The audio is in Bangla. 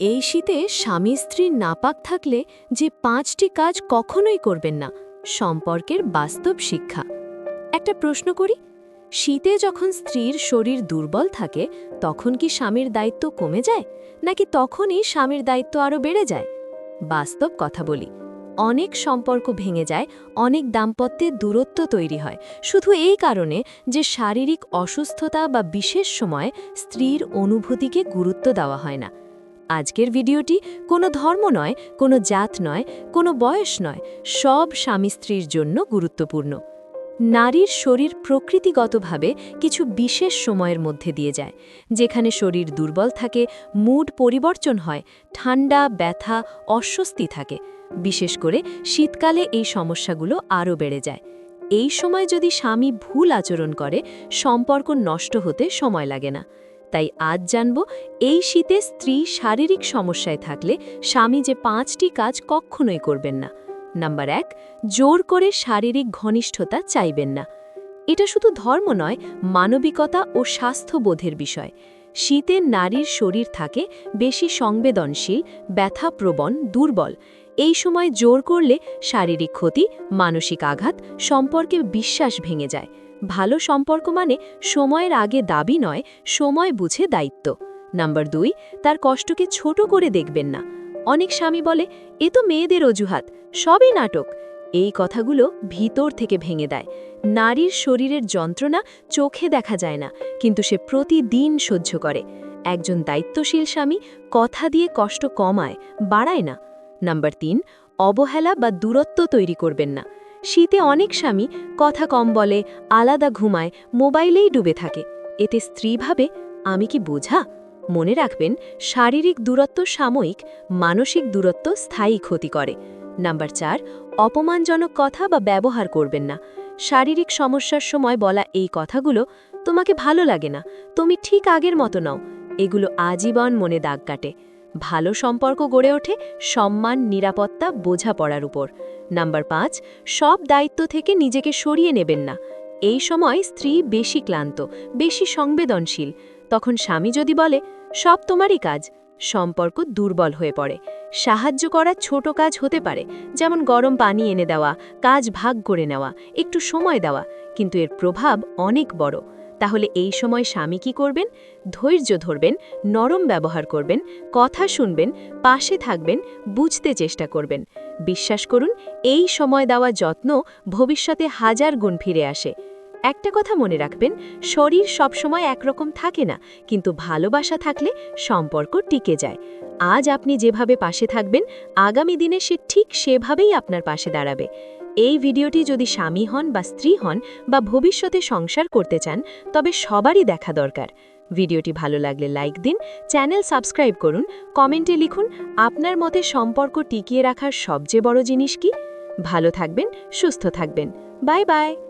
এই শীতে স্বামী স্ত্রীর নাপাক থাকলে যে পাঁচটি কাজ কখনোই করবেন না, সম্পর্কের বাস্তব শিক্ষা। একটা প্রশ্ন করি, শীতে যখন স্ত্রীর শরীর দুর্বল থাকে, তখন কি স্বামীর দায়িত্ব কমে যায়, নাকি তখনই স্বামীর দায়িত্ব আরও বেড়ে যায়? বাস্তব কথা বলি, অনেক সম্পর্ক ভেঙে যায়, অনেক দাম্পত্যের দূরত্ব তৈরি হয়। শুধু এই কারণে যে শারীরিক অসুস্থতা বা বিশেষ সময় স্ত্রীর অনুভূতিকে গুরুত্ব দেওয়া হয় না। আজকের ভিডিওটি কোনো ধর্ম নয়, কোনো জাত নয়, কোনো বয়স নয়, সব স্বামী স্ত্রীর জন্য গুরুত্বপূর্ণ। নারীর শরীর প্রকৃতিগতভাবে কিছু বিশেষ সময়ের মধ্যে দিয়ে যায়, যেখানে শরীর দুর্বল থাকে, মুড পরিবর্তন হয়, ঠান্ডা, ব্যথা, অস্বস্তি থাকে। বিশেষ করে শীতকালে এই সমস্যাগুলো আরও বেড়ে যায়। এই সময় যদি স্বামী ভুল আচরণ করে, সম্পর্ক নষ্ট হতে সময় লাগে না। তাই আজ জানব এই শীতে স্ত্রী শারীরিক সমস্যায় থাকলে স্বামী যে পাঁচটি কাজ কখনোই করবেন না। নাম্বার এক, জোর করে শারীরিক ঘনিষ্ঠতা চাইবেন না। এটা শুধু ধর্ম নয়, মানবিকতা ও স্বাস্থ্যবোধের বিষয়। শীতে নারীর শরীর থাকে বেশি সংবেদনশীল, ব্যথাপ্রবণ, দুর্বল। এই সময় জোর করলে শারীরিক ক্ষতি, মানসিক আঘাত, সম্পর্কে বিশ্বাস ভেঙে যায়। ভালো সম্পর্ক মানে সময়ের আগে দাবি নয়, সময় বুঝে দায়িত্ব। নাম্বার দুই, তার কষ্টকে ছোট করে দেখবেন না। অনেক স্বামী বলে, এ তো মেয়েদের অজুহাত, সবই নাটক। এই কথাগুলো ভিতর থেকে ভেঙে দেয়। নারীর শরীরের যন্ত্রণা চোখে দেখা যায় না, কিন্তু সে প্রতিদিন সহ্য করে। একজন দায়িত্বশীল স্বামী কথা দিয়ে কষ্ট কমায়, বাড়ায় না। নাম্বার তিন, অবহেলা বা দূরত্ব তৈরি করবেন না। শীতে অনেক স্বামী কথা কম বলে, আলাদা ঘুমায়, মোবাইলেই ডুবে থাকে। এতে স্ত্রী ভাবে, আমি কি বোঝা? মনে রাখবেন, শারীরিক দূরত্ব সাময়িক, মানসিক দূরত্ব স্থায়ী ক্ষতি করে। নাম্বার চার, অপমানজনক কথা বা ব্যবহার করবেন না। শারীরিক সমস্যার সময় বলা এই কথাগুলো, তোমাকে ভালো লাগে না। তুমি ঠিক আগের মতো নাও। এগুলো আজীবন মনে দাগ কাটে। ভালো সম্পর্ক গড়ে ওঠে সম্মান, নিরাপত্তা, বোঝাপড়ার উপর। নাম্বার পাঁচ, সব দায়িত্ব থেকে নিজেকে সরিয়ে নেবেন না। এই সময় স্ত্রী বেশি ক্লান্ত, বেশি সংবেদনশীল। তখন স্বামী যদি বলে, সব তোমারই কাজ সম্পর্ক দুর্বল হয়ে পড়ে। সাহায্য করা ছোট কাজ হতে পারে, যেমন গরম পানি এনে দেওয়া, কাজ ভাগ করে নেওয়া, একটু সময় দেওয়া। কিন্তু এর প্রভাব অনেক বড়। তাহলে এই সময় স্বামী কি করবেন? ধৈর্য ধরবেন, নরম ব্যবহার করবেন, কথা শুনবেন, পাশে থাকবেন, বুঝতে চেষ্টা করবেন। বিশ্বাস করুন, এই সময় দেওয়া যত্ন ভবিষ্যতে হাজার গুণ ফিরে আসে। একটা কথা মনে রাখবেন, শরীর সবসময় একরকম থাকে না, কিন্তু ভালোবাসা থাকলে সম্পর্ক টিকে যায়। আজ আপনি যেভাবে পাশে থাকবেন, আগামী দিনে সে ঠিক সেভাবেই আপনার পাশে দাঁড়াবে। এই ভিডিওটি যদি স্বামী হন বা স্ত্রী হন বা ভবিষ্যতে সংসার করতে চান, তবে সবারই দেখা দরকার। ভিডিওটি ভালো লাগলে লাইক দিন, চ্যানেল সাবস্ক্রাইব করুন, কমেন্টে লিখুন, আপনার মতে সম্পর্ক টিকিয়ে রাখার সবচেয়ে বড় জিনিস কি? ভালো থাকবেন, সুস্থ থাকবেন। Bye bye!